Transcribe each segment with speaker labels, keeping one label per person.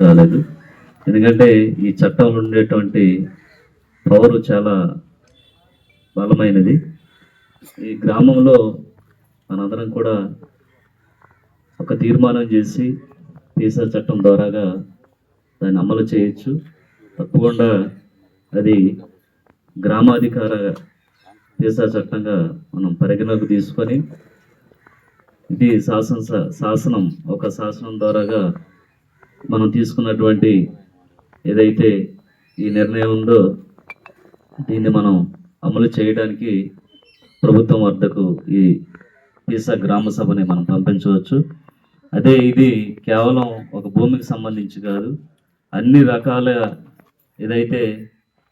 Speaker 1: రాలేదు. ఎందుకంటే ఈ చట్టంలో ఉండేటువంటి పవర్ చాలా బలమైనది. ఈ గ్రామంలో మనందరం కూడా ఒక తీర్మానం చేసి తీసా చట్టం ద్వారాగా దాన్ని అమలు చేయొచ్చు. తప్పకుండా అది గ్రామాధికార తీసా చట్టంగా మనం పరిగణలోకి తీసుకొని ఇది శాసన శాసనం ఒక శాసనం ద్వారాగా మనం తీసుకున్నటువంటి ఏదైతే ఈ నిర్ణయం ఉందో దీన్ని మనం అమలు చేయడానికి ప్రభుత్వం వద్దకు ఈ పీసా గ్రామ సభని మనం పంపించవచ్చు. అదే ఇది కేవలం ఒక భూమికి సంబంధించి కాదు అన్ని రకాల ఏదైతే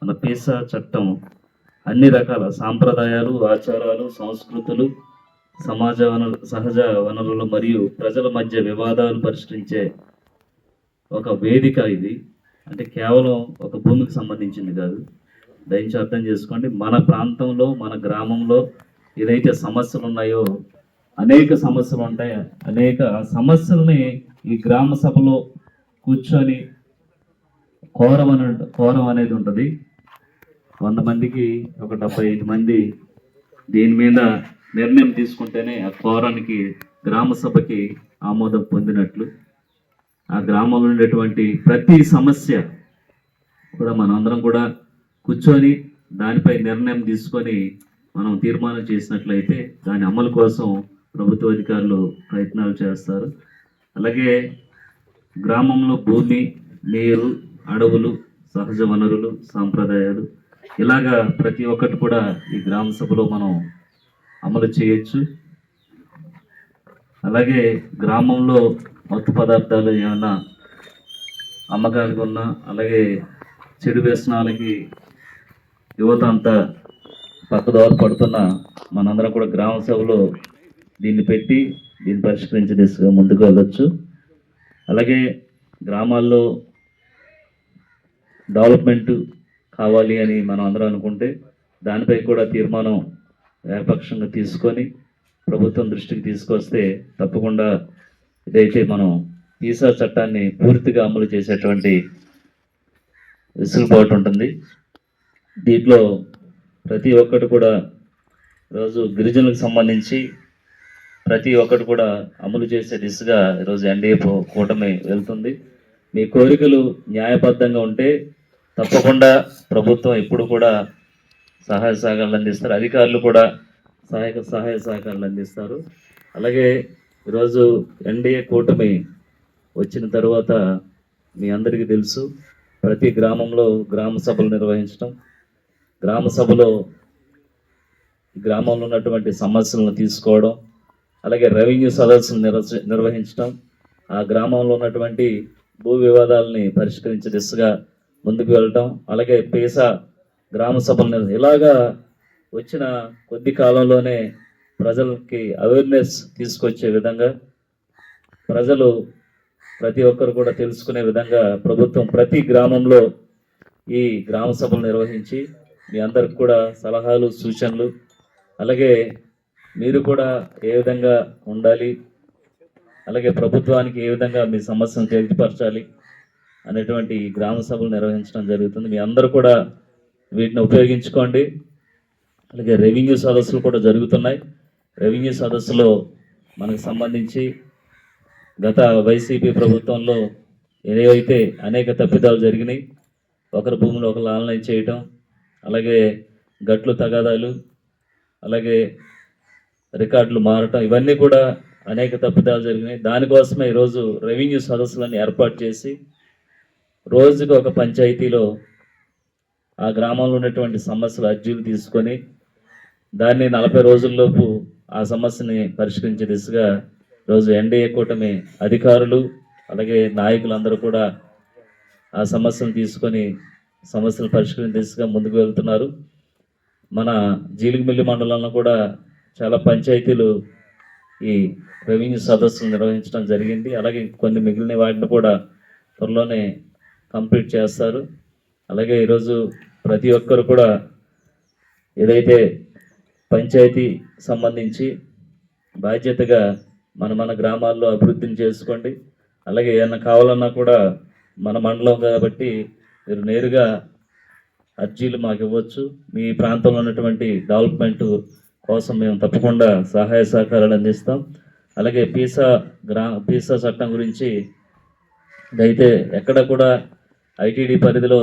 Speaker 1: మన పీసా చట్టం అన్ని రకాల సాంప్రదాయాలు ఆచారాలు సంస్కృతులు సమాజ వనరు సహజ వనరులు మరియు ప్రజల మధ్య వివాదాలు పరిష్కరించే ఒక వేదిక ఇది. అంటే కేవలం ఒక భూమికి సంబంధించింది కాదు. దయచేసి అర్థం చేసుకోండి మన ప్రాంతంలో మన గ్రామంలో ఏదైతే సమస్యలు ఉన్నాయో అనేక సమస్యలు ఉంటాయి? అనేక సమస్యల్ని ఈ గ్రామ సభలో కూర్చొని కోరం అని కోరం అనేది ఉంటుంది. వంద మందికి ఒక డెబ్బై ఐదు మంది దీని మీద నిర్ణయం తీసుకుంటేనే ఆ కోరానికి గ్రామ సభకి ఆమోదం పొందినట్లు. ఆ గ్రామంలో ఉండేటువంటి ప్రతి సమస్య కూడా మనందరం కూడా కూర్చొని దానిపై నిర్ణయం తీసుకొని మనం తీర్మానం చేసినట్లయితే దాని అమలు కోసం ప్రభుత్వ అధికారులు ప్రయత్నాలు చేస్తారు. అలాగే గ్రామంలో భూమి నీరు అడవులు సహజ వనరులు సాంప్రదాయాలు ఇలాగా ప్రతి ఒక్కటి కూడా ఈ గ్రామ సభలో మనం అమలు చేయొచ్చు. అలాగే గ్రామంలో మత్తు పదార్థాలు ఏమైనా అమ్మకానికి ఉన్నా అలాగే చెడు వ్యసనాలకి యువత అంతా పక్కదోవ పడుతున్న మనందరం కూడా గ్రామ సభలో దీన్ని పెట్టి దీన్ని పరిష్కరించే దిశగా ముందుకు వెళ్ళొచ్చు. అలాగే గ్రామాల్లో డెవలప్మెంట్ కావాలి అని మనం అందరం అనుకుంటే దానిపై కూడా తీర్మానం ఏకపక్షంగా తీసుకొని ప్రభుత్వం దృష్టికి తీసుకొస్తే తప్పకుండా ఇదైతే మనం ఈసా చట్టాన్ని పూర్తిగా అమలు చేసేటువంటి వెసులుబాటు ఉంటుంది. దీంట్లో ప్రతి ఒక్కటి కూడా ఈరోజు గిరిజనులకు సంబంధించి ప్రతి ఒక్కటి కూడా అమలు చేసే దిశగా ఈరోజు ఎన్డీఏ కూటమి వెళ్తుంది. మీ కోరికలు న్యాయబద్ధంగా ఉంటే తప్పకుండా ప్రభుత్వం ఇప్పుడు కూడా సహాయ సహకారాలు అందిస్తారు. అధికారులు కూడా సహాయక సహాయ సహకారాలు అందిస్తారు. అలాగే ఈరోజు ఎన్డీఏ కూటమి వచ్చిన తర్వాత మీ అందరికీ తెలుసు ప్రతి గ్రామంలో గ్రామ సభలు నిర్వహించడం గ్రామ సభలో గ్రామంలో ఉన్నటువంటి సమస్యలను తీసుకోవడం అలాగే రెవెన్యూ సదస్సులు నిర్వహించడం ఆ గ్రామంలో ఉన్నటువంటి భూ వివాదాలని పరిష్కరించే దిశగా ముందుకు వెళ్ళటం అలాగే పేసా గ్రామ సభలు నిర్వ- ఇలాగా వచ్చిన కొద్ది కాలంలోనే ప్రజలకి అవేర్నెస్ తీసుకొచ్చే విధంగా ప్రజలు ప్రతి ఒక్కరు కూడా తెలుసుకునే విధంగా ప్రభుత్వం ప్రతి గ్రామంలో ఈ గ్రామ సభలు నిర్వహించి మీ అందరికి కూడా సలహాలు సూచనలు అలాగే మీరు కూడా ఏ విధంగా ఉండాలి అలాగే ప్రభుత్వానికి ఏ విధంగా మీ సమస్యను తెలియపరచాలి అనేటువంటి గ్రామ సభలు నిర్వహించడం జరుగుతుంది. మీ అందరూ కూడా వీటిని ఉపయోగించుకోండి. అలాగే రెవెన్యూ సదస్సులు కూడా జరుగుతున్నాయి. రెవెన్యూ సదస్సులో మనకు సంబంధించి గత వైసీపీ ప్రభుత్వంలో ఏవైతే అనేక తప్పిదాలు జరిగినాయి ఒకరి భూములు ఒకరు ఆన్లైన్ చేయటం అలాగే గట్లు తగాదాలు అలాగే రికార్డులు మారటం ఇవన్నీ కూడా అనేక తప్పిదాలు జరిగినాయి. దానికోసమే ఈరోజు రెవెన్యూ సదస్సులను ఏర్పాటు చేసి రోజుకు ఒక పంచాయతీలో ఆ గ్రామంలో ఉన్నటువంటి సమస్యలు అర్జీలు తీసుకొని దాన్ని నలభై రోజుల్లోపు ఆ సమస్యని పరిష్కరించే దిశగా రోజు ఎన్డీఏ కూటమి అధికారులు అలాగే నాయకులందరూ కూడా ఆ సమస్యను తీసుకొని సమస్యలు పరిష్కరించే దిశగా ముందుకు వెళ్తున్నారు. మన జీలిగిమిల్లి మండలంలో కూడా చాలా పంచాయతీలు ఈ రెవెన్యూ సదస్సులు నిర్వహించడం జరిగింది. అలాగే కొన్ని మిగిలిన వాటిని కూడా త్వరలోనే కంప్లీట్ చేస్తారు. అలాగే ఈరోజు ప్రతి ఒక్కరు కూడా ఏదైతే పంచాయతీ సంబంధించి బాధ్యతగా మన మన గ్రామాల్లో అభివృద్ధిని చేసుకోండి. అలాగే ఏమన్నా కావాలన్నా కూడా మన మండలం కాబట్టి మీరు నేరుగా అర్జీలు మాకు ఇవ్వచ్చు. మీ ప్రాంతంలో ఉన్నటువంటి డెవలప్మెంట్ కోసం మేము తప్పకుండా సహాయ సహకారాలు అందిస్తాం. అలాగే పీసా గ్రా పీసా చట్టం గురించి అయితే ఎక్కడ కూడా ఐటీడీ పరిధిలో